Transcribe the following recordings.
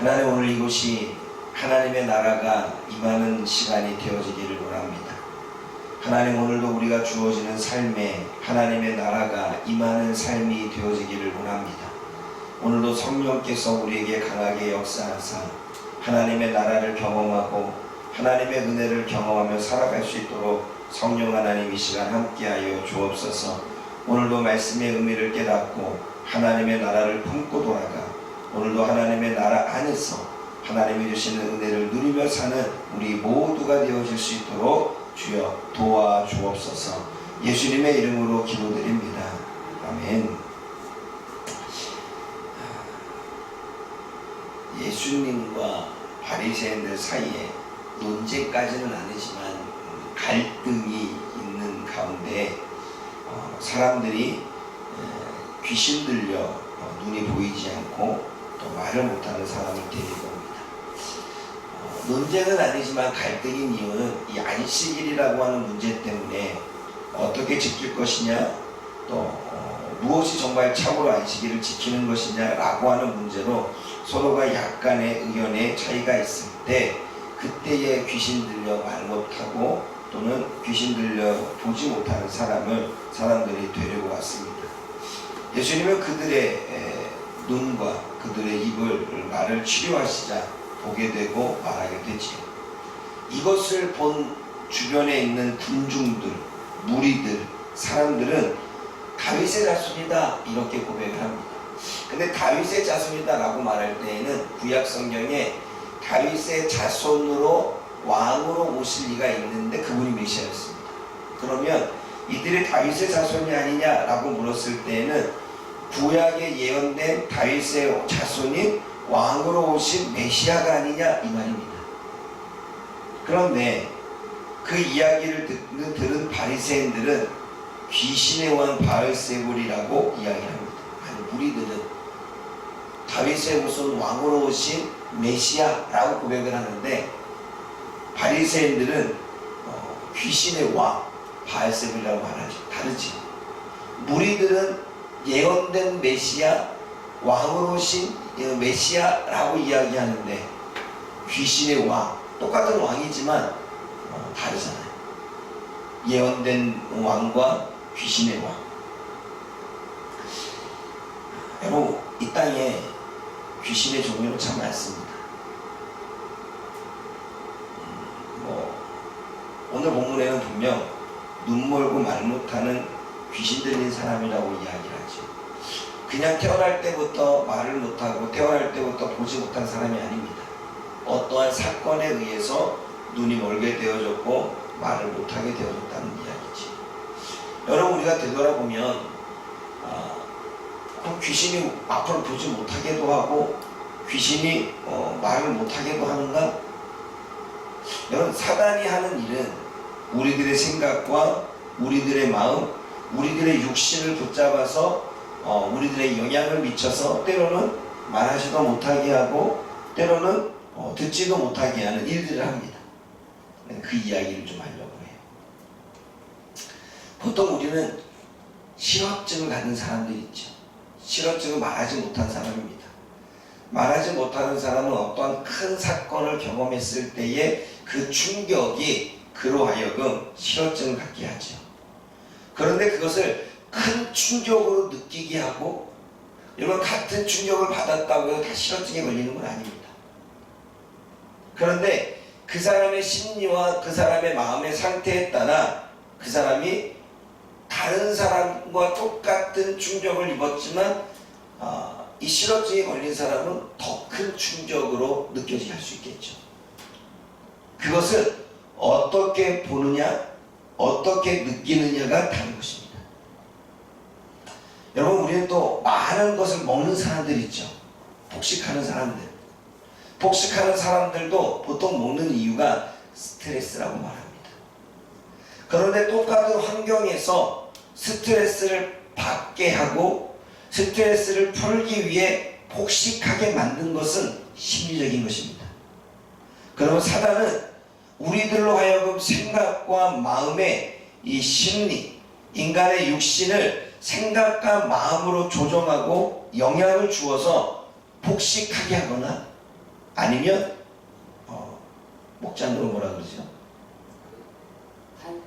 하나님 오늘 이곳이 하나님의 나라가 임하는 시간이 되어지기를 원합니다. 하나님 오늘도 우리가 주어지는 삶에 하나님의 나라가 임하는 삶이 되어지기를 원합니다. 오늘도 성령께서 우리에게 강하게 역사하사 하나님의 나라를 경험하고 하나님의 은혜를 경험하며 살아갈 수 있도록 성령 하나님 이 시간 함께하여 주옵소서. 오늘도 말씀의 의미를 깨닫고 하나님의 나라를 품고 돌아가 오늘도 하나님의 나라 안에서 하나님이 주시는 은혜를 누리며 사는 우리 모두가 되어질 수 있도록 주여 도와 주옵소서. 예수님의 이름으로 기도드립니다. 아멘. 예수님과 바리새인들 사이에 논쟁까지는 아니지만 갈등이 있는 가운데 어, 사람들이 에, 귀신 들려 어, 눈이 보이지 않고 또 말을 못하는 사람을 데리고 옵니다. 어, 논쟁은 아니지만 갈등인 이유는 이 안식일이라고 하는 문제 때문에 어떻게 지킬 것이냐 또 어, 무엇이 정말 참으로 안식일을 지키는 것이냐라고 하는 문제로 서로가 약간의 의견의 차이가 있을 때 그때에 귀신 들려 말 못하고 또는 귀신 들려 보지 못하는 사람을 사람들이 데리고 왔습니다. 예수님은 그들의 에, 눈과 그들의 입을 말을 치료하시자 보게 되고 말하게 되지요. 이것을 본 주변에 있는 군중들, 무리들, 사람들은 다윗의 자손이다 이렇게 고백을 합니다. 근데 다윗의 자손이다라고 말할 때에는 구약 성경에 다윗의 자손으로 왕으로 오실 리가 있는데 그분이 메시아였습니다. 그러면 이들이 다윗의 자손이 아니냐라고 물었을 때에는 구약에 예언된 다윗의 자손이 왕으로 오신 메시아가 아니냐 이 말입니다. 그런데 그 이야기를 듣는 들은 바리새인들은 귀신의 왕 바알세불이라고 이야기합니다. 아니 무리들은 다윗의 무슨 왕으로 오신 메시아라고 고백을 하는데 바리새인들은 어, 귀신의 왕 바알세불이라고 말하죠. 다르지. 무리들은 예언된 메시아 왕으로 오신 메시아라고 이야기하는데 귀신의 왕 똑같은 왕이지만 어, 다르잖아요. 예언된 왕과 귀신의 왕. 여러분 이 땅에 귀신의 종류는 참 많습니다. 음, 뭐 오늘 본문에는 분명 눈 멀고 말 못하는 귀신 들린 사람이라고 이야기를 하죠. 그냥 태어날 때부터 말을 못하고 태어날 때부터 보지 못한 사람이 아닙니다. 어떠한 사건에 의해서 눈이 멀게 되어졌고 말을 못하게 되어졌다는 이야기지. 여러분 우리가 되돌아보면 아, 그 귀신이 앞으로 보지 못하게도 하고 귀신이 어, 말을 못하게도 하는가? 여러분 사단이 하는 일은 우리들의 생각과 우리들의 마음, 우리들의 육신을 붙잡아서 어, 우리들의 영향을 미쳐서 때로는 말하지도 못하게 하고 때로는 어, 듣지도 못하게 하는 일들을 합니다. 그 이야기를 좀 하려고 해요. 보통 우리는 실업증을 갖는 사람들이 있죠. 실업증을 말하지 못한 사람입니다. 말하지 못하는 사람은 어떠한 큰 사건을 경험했을 때의 그 충격이 그로 하여금 실업증을 갖게 하죠. 그런데 그것을 큰 충격으로 느끼게 하고 여러분 같은 충격을 받았다고 해서 다 실업증에 걸리는 건 아닙니다. 그런데 그 사람의 심리와 그 사람의 마음의 상태에 따라 그 사람이 다른 사람과 똑같은 충격을 입었지만 아, 이 실업증에 걸린 사람은 더 큰 충격으로 느껴지게 할 수 있겠죠. 그것은 어떻게 보느냐, 어떻게 느끼느냐가 다른 것입니다. 여러분, 우리는 또 많은 것을 먹는 사람들 있죠. 폭식하는 사람들. 폭식하는 사람들도 보통 먹는 이유가 스트레스라고 말합니다. 그런데 똑같은 환경에서 스트레스를 받게 하고 스트레스를 풀기 위해 폭식하게 만든 것은 심리적인 것입니다. 그러면 사단은 우리들로 하여금 생각과 마음의 이 심리, 인간의 육신을 생각과 마음으로 조정하고 영향을 주어서 폭식하게 하거나 아니면 어, 먹지 않는 뭐라 그러죠? 간,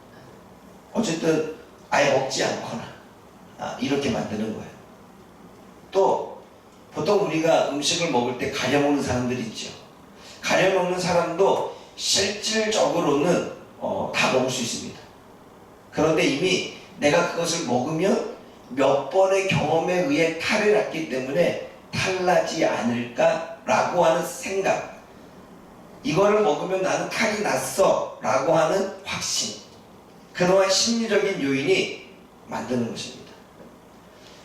어쨌든 아예 먹지 않거나 아, 이렇게 만드는 거예요. 또 보통 우리가 음식을 먹을 때 가려 먹는 사람들이 있죠. 가려 먹는 사람도 실질적으로는 어, 다 먹을 수 있습니다. 그런데 이미 내가 그것을 먹으면 몇 번의 경험에 의해 탈을 났기 때문에 탈나지 않을까라고 하는 생각. 이거를 먹으면 나는 탈이 났어 라고 하는 확신. 그러한 심리적인 요인이 만드는 것입니다.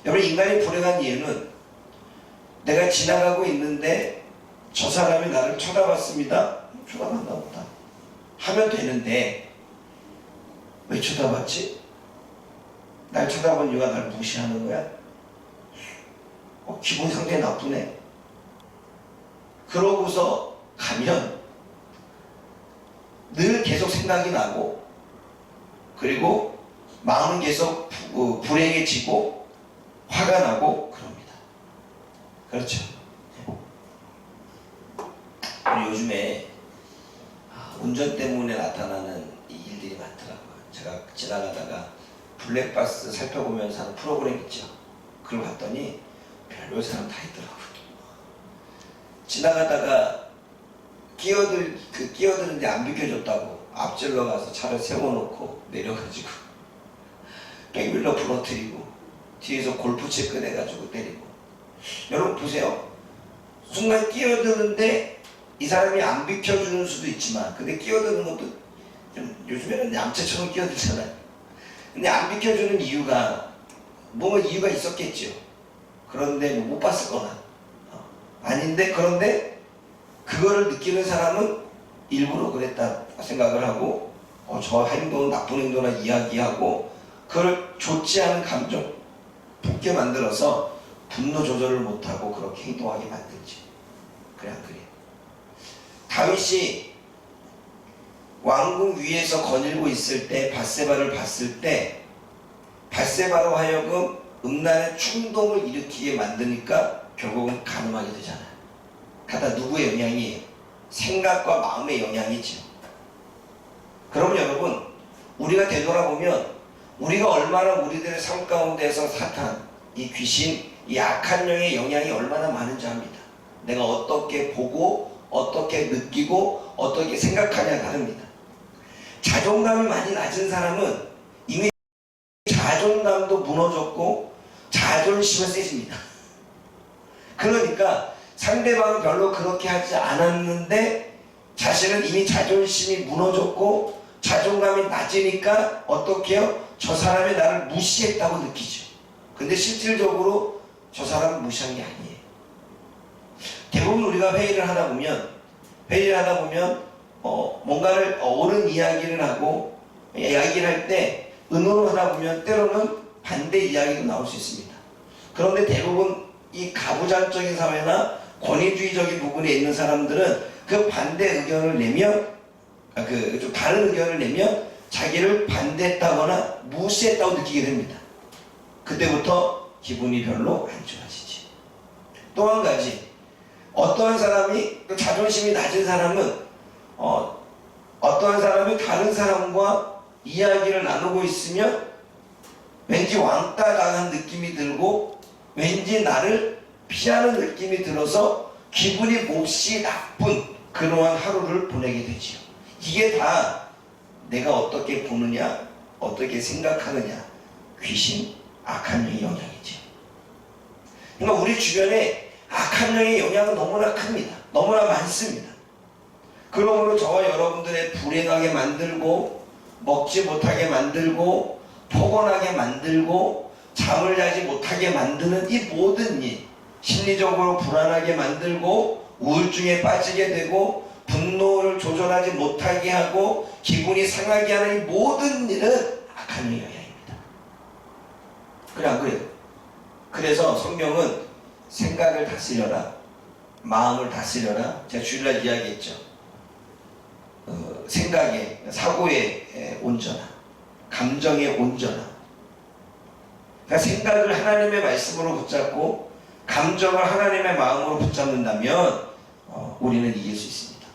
여러분, 인간이 불행한 이유는 내가 지나가고 있는데 저 사람이 나를 쳐다봤습니다. 쳐다봤나 보다. 하면 되는데 왜 쳐다봤지? 날 쳐다본 이유가 날 무시하는 거야? 어, 기분 상당히 나쁘네. 그러고서 가면 늘 계속 생각이 나고 그리고 마음은 계속 부- 어, 불행해지고 화가 나고 그럽니다. 그렇죠. 우리 요즘에 아, 운전 때문에 나타나는 이 일들이 많더라고요. 제가 지나가다가 블랙박스 살펴보면서 하는 프로그램 있죠. 그걸 봤더니 별별 사람 다 있더라고요. 지나가다가 끼어들 그 끼어드는데 안 비켜줬다고 앞질러 가서 차를 세워놓고 내려가지고 백밀러 부러뜨리고 뒤에서 골프채 꺼내가지고 때리고 여러분 보세요 순간 끼어드는데 이 사람이 안 비켜주는 수도 있지만 근데 끼어드는 것도 좀 요즘에는 얌체처럼 끼어들잖아요. 근데 안 비켜주는 이유가 뭔가 이유가 있었겠죠 그런데 뭐못 봤을 거나. 어, 아닌데 그런데 그거를 느끼는 사람은 일부러 그랬다 생각을 하고 어, 저 행동은 나쁜 행동이나 이야기하고 그걸 좋지 않은 감정 붙게 만들어서 분노 조절을 못하고 그렇게 행동하게 만들지. 그래 안 그래요 다윗이 왕궁 위에서 거닐고 있을 때 바세바를 봤을 때 바세바로 하여금 음란의 충동을 일으키게 만드니까 결국은 가늠하게 되잖아요 다 누구의 영향이에요? 생각과 마음의 영향이죠. 그러면 여러분, 우리가 되돌아보면 우리가 얼마나 우리들의 삶 가운데서 사탄, 이 귀신, 이 악한 영의 영향이 얼마나 많은지 압니다. 내가 어떻게 보고, 어떻게 느끼고, 어떻게 생각하냐 다릅니다. 자존감이 많이 낮은 사람은 이미 자존감도 무너졌고, 자존심은 세집니다. 그러니까 상대방은 별로 그렇게 하지 않았는데 자신은 이미 자존심이 무너졌고 자존감이 낮으니까 어떻게 해요? 저 사람이 나를 무시했다고 느끼죠. 근데 실질적으로 저 사람을 무시한 게 아니에요. 대부분 우리가 회의를 하다 보면 회의를 하다 보면 어, 뭔가를 어, 옳은 이야기를 하고 이야기를 할 때 의논하다 보면 때로는 반대 이야기도 나올 수 있습니다. 그런데 대부분 이 가부장적인 사회나 권위주의적인 부분에 있는 사람들은 그 반대 의견을 내면 아, 그좀 다른 의견을 내면 자기를 반대했다거나 무시했다고 느끼게 됩니다. 그때부터 기분이 별로 안 좋아지지. 또 한 가지 어떠한 사람이 그 자존심이 낮은 사람은 어, 어떠한 사람이 다른 사람과 이야기를 나누고 있으면 왠지 왕따 당한 느낌이 들고 왠지 나를 피하는 느낌이 들어서 기분이 몹시 나쁜 그러한 하루를 보내게 되지요. 이게 다 내가 어떻게 보느냐, 어떻게 생각하느냐, 귀신, 악한 영의 영향이지. 그러니까 우리 주변에 악한 영의 영향은 너무나 큽니다. 너무나 많습니다. 그러므로 저와 여러분들의 불행하게 만들고, 먹지 못하게 만들고, 포건하게 만들고, 잠을 자지 못하게 만드는 이 모든 일, 심리적으로 불안하게 만들고, 우울증에 빠지게 되고, 분노를 조절하지 못하게 하고, 기분이 상하게 하는 이 모든 일은 악한 영향입니다. 그래, 안 그래요? 그래서 성경은 생각을 다스려라, 마음을 다스려라. 제가 주일날 이야기했죠. 어, 생각의, 사고의 에, 온전함, 감정의 온전함. 그러니까 생각을 하나님의 말씀으로 붙잡고 감정을 하나님의 마음으로 붙잡는다면 어, 우리는 이길 수 있습니다.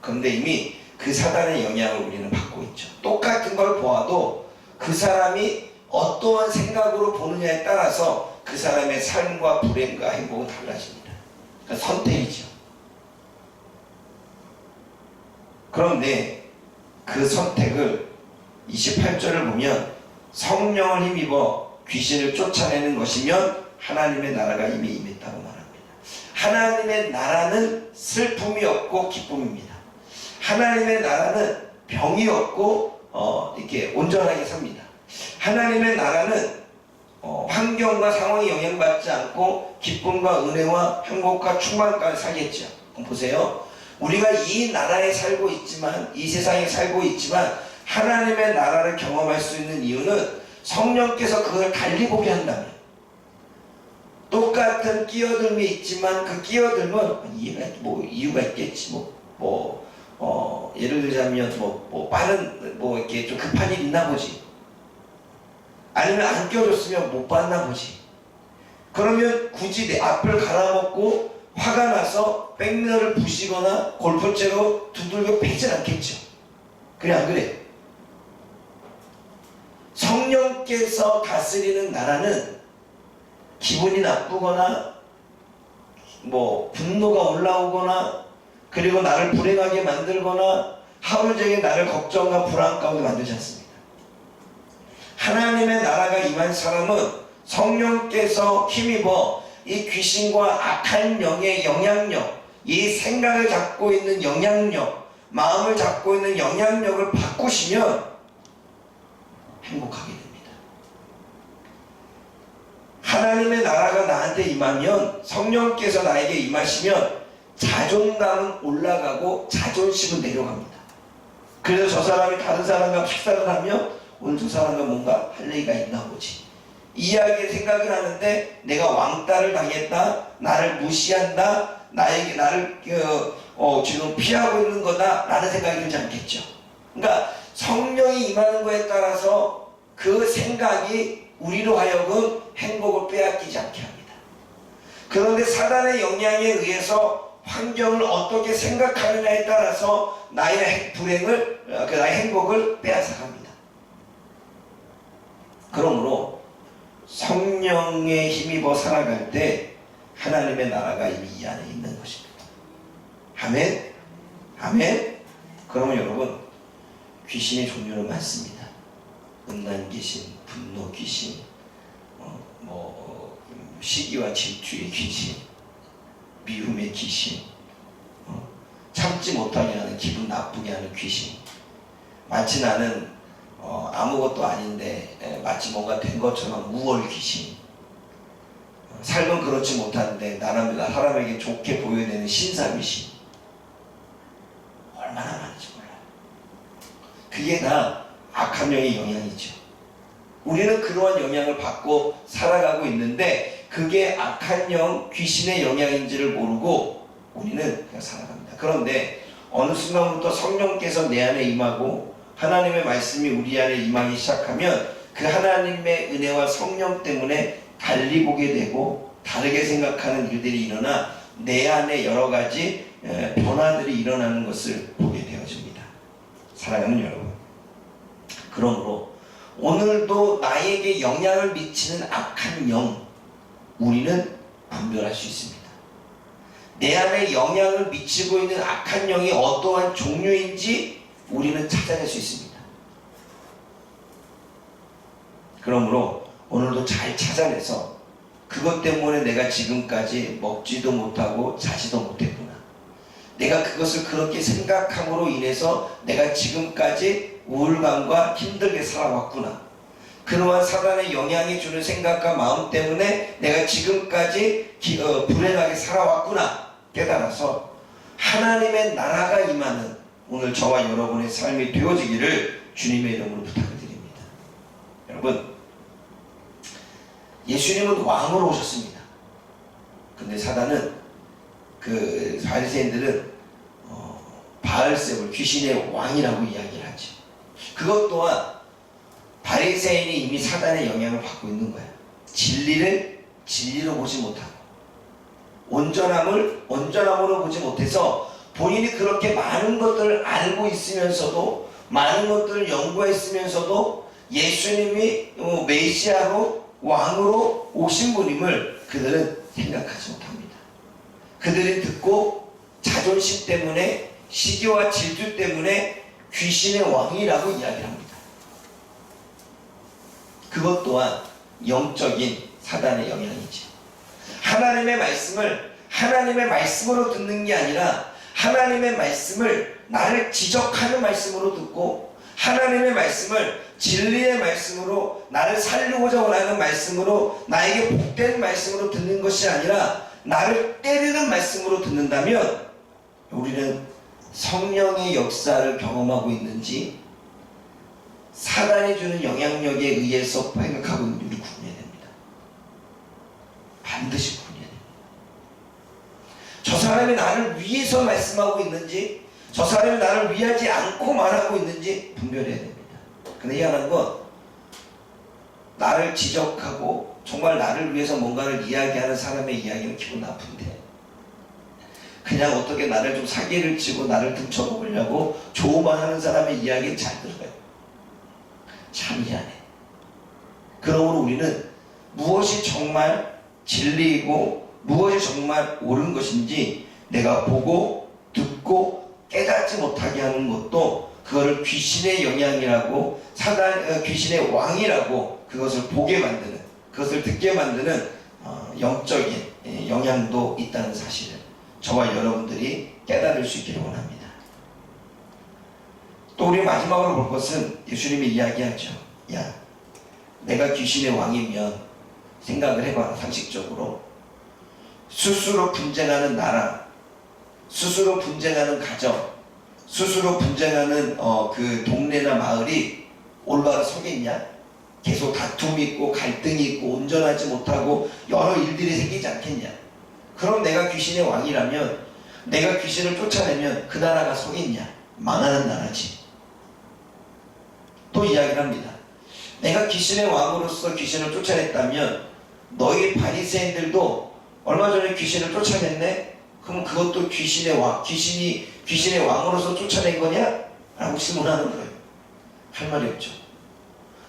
그런데 이미 그 사단의 영향을 우리는 받고 있죠. 똑같은 걸 보아도 그 사람이 어떠한 생각으로 보느냐에 따라서 그 사람의 삶과 불행과 행복은 달라집니다. 그러니까 선택이죠. 그런데 그 선택을 28절을 보면 성령을 힘입어 귀신을 쫓아내는 것이면 하나님의 나라가 이미 임했다고 말합니다. 하나님의 나라는 슬픔이 없고 기쁨입니다. 하나님의 나라는 병이 없고 어, 이렇게 온전하게 삽니다. 하나님의 나라는 어, 환경과 상황에 영향받지 않고 기쁨과 은혜와 행복과 충만까지 살겠죠. 보세요. 우리가 이 나라에 살고 있지만 이 세상에 살고 있지만 하나님의 나라를 경험할 수 있는 이유는 성령께서 그걸 달리 보게 한다면 똑같은 끼어들미 있지만 그 끼어들면 이유가 뭐 이유가 있겠지 뭐뭐 어, 예를 들자면 뭐, 뭐 빠른 뭐 이렇게 좀 급한 일 있나 보지 아니면 안 껴줬으면 못 봤나 보지 그러면 굳이 내 앞을 갈아먹고 화가 나서 백미러를 부시거나 골프채로 두들겨 패진 않겠죠 그래 안 그래? 성령께서 다스리는 나라는 기분이 나쁘거나 뭐 분노가 올라오거나 그리고 나를 불행하게 만들거나 하루 종일 나를 걱정과 불안 가운데 만들지 않습니다. 하나님의 나라가 임한 사람은 성령께서 힘입어 이 귀신과 악한 영의 영향력, 이 생각을 잡고 있는 영향력, 마음을 잡고 있는 영향력을 바꾸시면 행복하게 됩니다. 하나님의 나라가 나한테 임하면 성령께서 나에게 임하시면 자존감은 올라가고 자존심은 내려갑니다. 그래서 저 사람이 다른 사람과 식사를 하면 오늘 저 사람과 뭔가 할 얘기가 있나 보지. 이야기에 생각을 하는데 내가 왕따를 당했다, 나를 무시한다, 나에게 나를 어, 어, 지금 피하고 있는 거다라는 생각이 들지 않겠죠. 그러니까 성령이 임하는 거에 따라서 그 생각이 우리로 하여금 행복을 빼앗기지 않게 합니다. 그런데 사단의 영향에 의해서 환경을 어떻게 생각하느냐에 따라서 나의 행- 불행을, 어, 그 나의 행복을 빼앗아갑니다. 그러므로 성령에 힘입어 살아갈 때 하나님의 나라가 이미 이 안에 있는 것입니다. 아멘? 아멘? 그러면 여러분, 귀신의 종류는 많습니다. 음란 귀신, 분노 귀신, 어, 뭐 음, 시기와 질투의 귀신, 미움의 귀신, 어, 참지 못하게 하는 기분 나쁘게 하는 귀신. 마치 나는 어, 아무것도 아닌데 에, 마치 뭔가 된 것처럼 우월 귀신. 어, 삶은 그렇지 못한데 나는 사람에게 좋게 보여내는 신사 귀신. 얼마나 많은지 몰라요. 그게 다 악한 영의 영향이죠. 우리는 그러한 영향을 받고 살아가고 있는데 그게 악한 영, 귀신의 영향인지를 모르고 우리는 그냥 살아갑니다. 그런데 어느 순간부터 성령께서 내 안에 임하고 하나님의 말씀이 우리 안에 임하기 시작하면 그 하나님의 은혜와 성령 때문에 달리 보게 되고 다르게 생각하는 일들이 일어나 내 안에 여러 가지 에, 변화들이 일어나는 것을 보게 되어집니다. 사랑하는 여러분. 그러므로 오늘도 나에게 영향을 미치는 악한 영, 우리는 분별할 수 있습니다. 내 안에 영향을 미치고 있는 악한 영이 어떠한 종류인지 우리는 찾아낼 수 있습니다. 그러므로 오늘도 잘 찾아내서 그것 때문에 내가 지금까지 먹지도 못하고 자지도 못했구나. 내가 그것을 그렇게 생각함으로 인해서 내가 지금까지 우울감과 힘들게 살아왔구나. 그러한 사단의 영향이 주는 생각과 마음 때문에 내가 지금까지 기- 어, 불행하게 살아왔구나. 깨달아서 하나님의 나라가 임하는 오늘 저와 여러분의 삶이 되어지기를 주님의 이름으로 부탁드립니다. 여러분, 예수님은 왕으로 오셨습니다. 근데 사단은 그 바리새인들은 어, 바알세불 귀신의 왕이라고 이야기를 하죠. 그것 또한 바리새인이 이미 사단의 영향을 받고 있는 거예요. 진리를 진리로 보지 못하고 온전함을 온전함으로 보지 못해서 본인이 그렇게 많은 것들을 알고 있으면서도 많은 것들을 연구했으면서도 예수님이 어, 메시아로 왕으로 오신 분임을 그들은 생각하지 못합니다. 그들이 듣고 자존심 때문에 시기와 질투 때문에 귀신의 왕이라고 이야기합니다. 그것 또한 영적인 사단의 영향이죠. 하나님의 말씀을 하나님의 말씀으로 듣는 게 아니라 하나님의 말씀을 나를 지적하는 말씀으로 듣고 하나님의 말씀을 진리의 말씀으로 나를 살리고자 원하는 말씀으로 나에게 복된 말씀으로 듣는 것이 아니라 나를 때리는 말씀으로 듣는다면 우리는 성령의 역사를 경험하고 있는지 사단이 주는 영향력에 의해서 생각하고 있는지 구분해야 됩니다. 반드시. 저 사람이 나를 위해서 말씀하고 있는지 저 사람이 나를 위하지 않고 말하고 있는지 분별해야 됩니다. 근데 희한한 건 나를 지적하고 정말 나를 위해서 뭔가를 이야기하는 사람의 이야기는 기분 나쁜데 그냥 어떻게 나를 좀 사기를 치고 나를 등쳐먹으려고 조만 하는 사람의 이야기는 잘 들어요. 참 희한해. 그러므로 우리는 무엇이 정말 진리이고 무엇이 정말 옳은 것인지 내가 보고 듣고 깨닫지 못하게 하는 것도 그거를 귀신의 영향이라고 사단 어, 귀신의 왕이라고 그것을 보게 만드는 그것을 듣게 만드는 어, 영적인 예, 영향도 있다는 사실을 저와 여러분들이 깨달을 수 있기를 원합니다. 또 우리 마지막으로 볼 것은 예수님이 이야기하죠. 야, 내가 귀신의 왕이면 생각을 해봐라 상식적으로 스스로 분쟁하는 나라, 스스로 분쟁하는 가정, 스스로 분쟁하는 어, 그 동네나 마을이 올바로 서겠냐? 계속 다툼이 있고 갈등이 있고 온전하지 못하고 여러 일들이 생기지 않겠냐? 그럼 내가 귀신의 왕이라면 내가 귀신을 쫓아내면 그 나라가 서겠냐? 망하는 나라지. 또 이야기를 합니다. 내가 귀신의 왕으로서 귀신을 쫓아냈다면 너희 바리새인들도 얼마 전에 귀신을 쫓아냈네? 그럼 그것도 귀신의 왕, 귀신이 귀신의 왕으로서 쫓아낸 거냐? 라고 질문하는 거예요. 할 말이 없죠.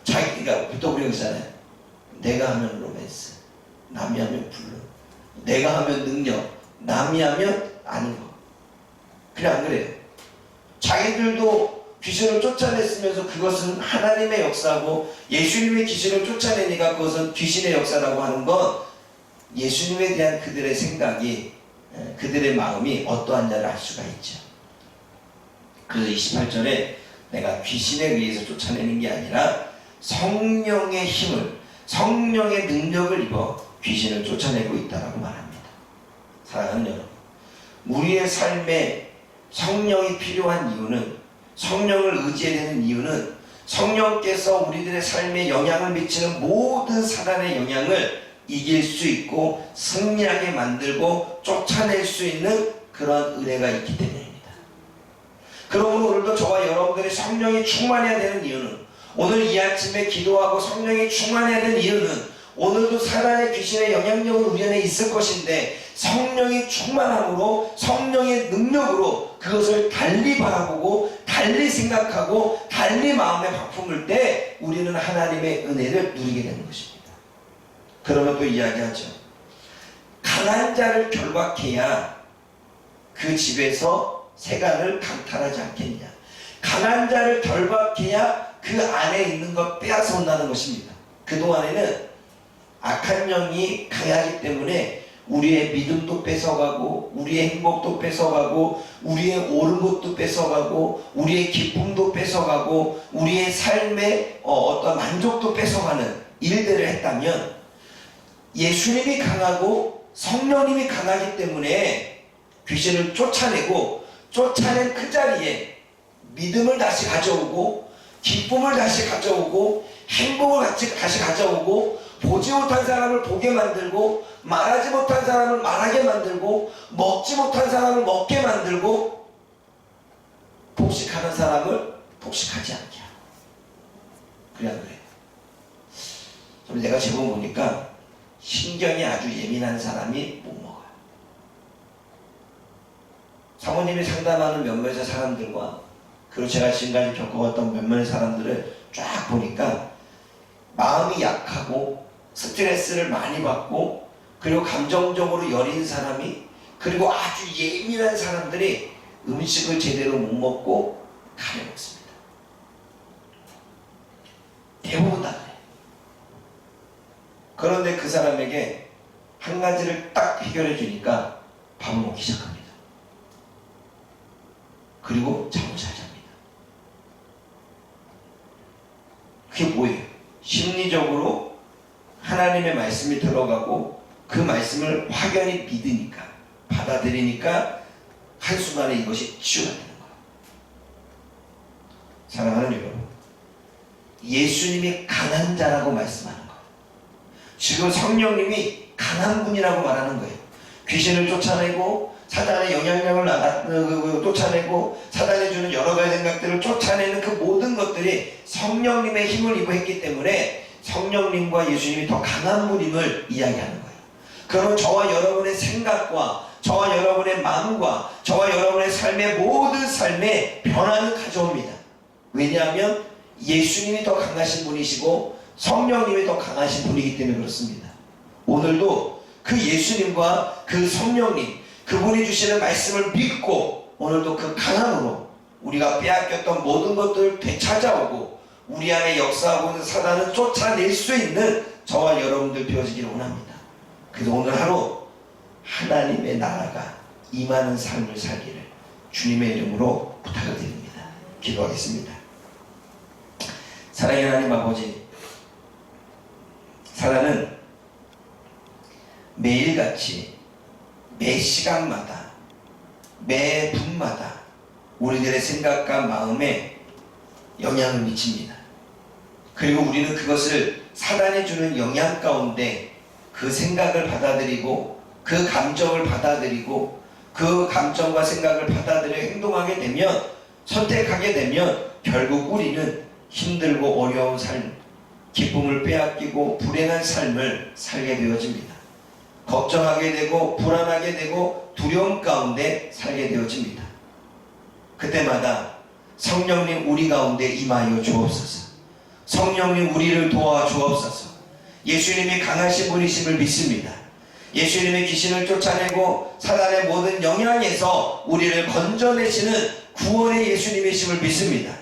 자기가 또 우리 그러잖아요. 내가 하면 로맨스, 남이 하면 블루. 내가 하면 능력, 남이 하면 아닌 거. 그래 안 그래요? 자기들도 귀신을 쫓아냈으면서 그것은 하나님의 역사고 예수님의 귀신을 쫓아내니까 그것은 귀신의 역사라고 하는 건 예수님에 대한 그들의 생각이 에, 그들의 마음이 어떠한지를 알 수가 있죠. 그래서 28절에 내가 귀신에 의해서 쫓아내는 게 아니라 성령의 힘을 성령의 능력을 입어 귀신을 쫓아내고 있다라고 말합니다. 사랑하는 여러분, 우리의 삶에 성령이 필요한 이유는 성령을 의지해야 되는 이유는 성령께서 우리들의 삶에 영향을 미치는 모든 사단의 영향을 이길 수 있고 승리하게 만들고 쫓아낼 수 있는 그런 은혜가 있기 때문입니다. 그러므로 오늘도 저와 여러분들이 성령이 충만해야 되는 이유는 오늘 이 아침에 기도하고 성령이 충만해야 되는 이유는 오늘도 사단의 귀신의 영향력은 우리 안에 있을 것인데 성령이 충만함으로 성령의 능력으로 그것을 달리 바라보고 달리 생각하고 달리 마음에 바품을 때 우리는 하나님의 은혜를 누리게 되는 것입니다. 그러면 또 이야기하죠. 강한 자를 결박해야 그 집에서 세간을 강탈하지 않겠냐. 강한 자를 결박해야 그 안에 있는 것 빼앗아 온다는 것입니다. 그동안에는 악한 영이 강하기 때문에 우리의 믿음도 뺏어가고 우리의 행복도 뺏어가고 우리의 옳은 것도 뺏어가고 우리의 기쁨도 뺏어가고 우리의 삶의 어, 어떤 만족도 뺏어가는 일들을 했다면 예수님이 강하고 성령님이 강하기 때문에 귀신을 쫓아내고 쫓아낸 그 자리에 믿음을 다시 가져오고 기쁨을 다시 가져오고 행복을 같이 다시 가져오고 보지 못한 사람을 보게 만들고 말하지 못한 사람을 말하게 만들고 먹지 못한 사람을 먹게 만들고 복식하는 사람을 복식하지 않게 하고 그래 안 그래요? 좀 내가 제목 보니까 신경이 아주 예민한 사람이 못 먹어요. 사모님이 상담하는 몇몇의 사람들과 그리고 제가 지금까지 겪어왔던 몇몇의 사람들을 쫙 보니까 마음이 약하고 스트레스를 많이 받고 그리고 감정적으로 여린 사람이 그리고 아주 예민한 사람들이 음식을 제대로 못 먹고 가려 먹습니다. 대부분 다 그런데 그 사람에게 한 가지를 딱 해결해 주니까 밥을 먹기 시작합니다. 그리고 잠을 잘 잡니다. 그게 뭐예요? 심리적으로 하나님의 말씀이 들어가고 그 말씀을 확연히 믿으니까 받아들이니까 한순간에 이것이 치유가 되는 거예요. 사랑하는 여러분, 예수님이 강한 자라고 말씀하는. 지금 성령님이 강한 분이라고 말하는 거예요. 귀신을 쫓아내고 사단의 영향력을 나가, 어, 그, 그, 쫓아내고 사단이 주는 여러 가지 생각들을 쫓아내는 그 모든 것들이 성령님의 힘을 입었기 때문에 성령님과 예수님이 더 강한 분임을 이야기하는 거예요. 그러면 저와 여러분의 생각과 저와 여러분의 마음과 저와 여러분의 삶의 모든 삶에 변화는 가져옵니다. 왜냐하면 예수님이 더 강하신 분이시고 성령님이 더 강하신 분이기 때문에 그렇습니다. 오늘도 그 예수님과 그 성령님, 그분이 주시는 말씀을 믿고 오늘도 그 강함으로 우리가 빼앗겼던 모든 것들을 되찾아오고 우리 안에 역사하고 있는 사단을 쫓아낼 수 있는 저와 여러분들 되어지기를 원합니다. 그래서 오늘 하루 하나님의 나라가 임하는 삶을 살기를 주님의 이름으로 부탁을 드립니다. 기도하겠습니다. 사랑의 하나님 아버지, 사단은 매일같이 매 시간마다 매 분마다 우리들의 생각과 마음에 영향을 미칩니다. 그리고 우리는 그것을 사단이 주는 영향 가운데 그 생각을 받아들이고 그 감정을 받아들이고 그 감정과 생각을 받아들여 행동하게 되면 선택하게 되면 결국 우리는 힘들고 어려운 삶, 기쁨을 빼앗기고 불행한 삶을 살게 되어집니다. 걱정하게 되고 불안하게 되고 두려움 가운데 살게 되어집니다. 그때마다 성령님 우리 가운데 임하여 주옵소서. 성령님 우리를 도와 주옵소서. 예수님이 강하신 분이심을 믿습니다. 예수님의 귀신을 쫓아내고 사단의 모든 영향에서 우리를 건져내시는 구원의 예수님이심을 믿습니다.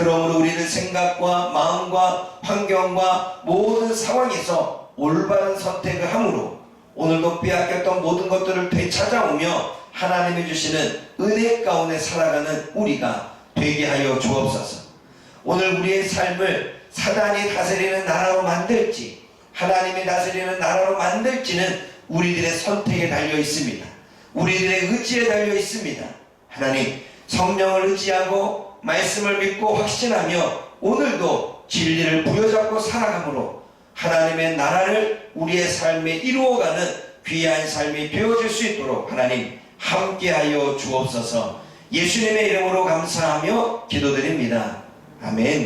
그러므로 우리는 생각과 마음과 환경과 모든 상황에서 올바른 선택을 함으로 오늘도 빼앗겼던 모든 것들을 되찾아오며 하나님이 주시는 은혜 가운데 살아가는 우리가 되게 하여 주옵소서. 오늘 우리의 삶을 사단이 다스리는 나라로 만들지 하나님이 다스리는 나라로 만들지는 우리들의 선택에 달려 있습니다. 우리들의 의지에 달려 있습니다. 하나님 성령을 의지하고 말씀을 믿고 확신하며 오늘도 진리를 부여잡고 살아감으로 하나님의 나라를 우리의 삶에 이루어가는 귀한 삶이 되어질 수 있도록 하나님 함께하여 주옵소서 예수님의 이름으로 감사하며 기도드립니다. 아멘.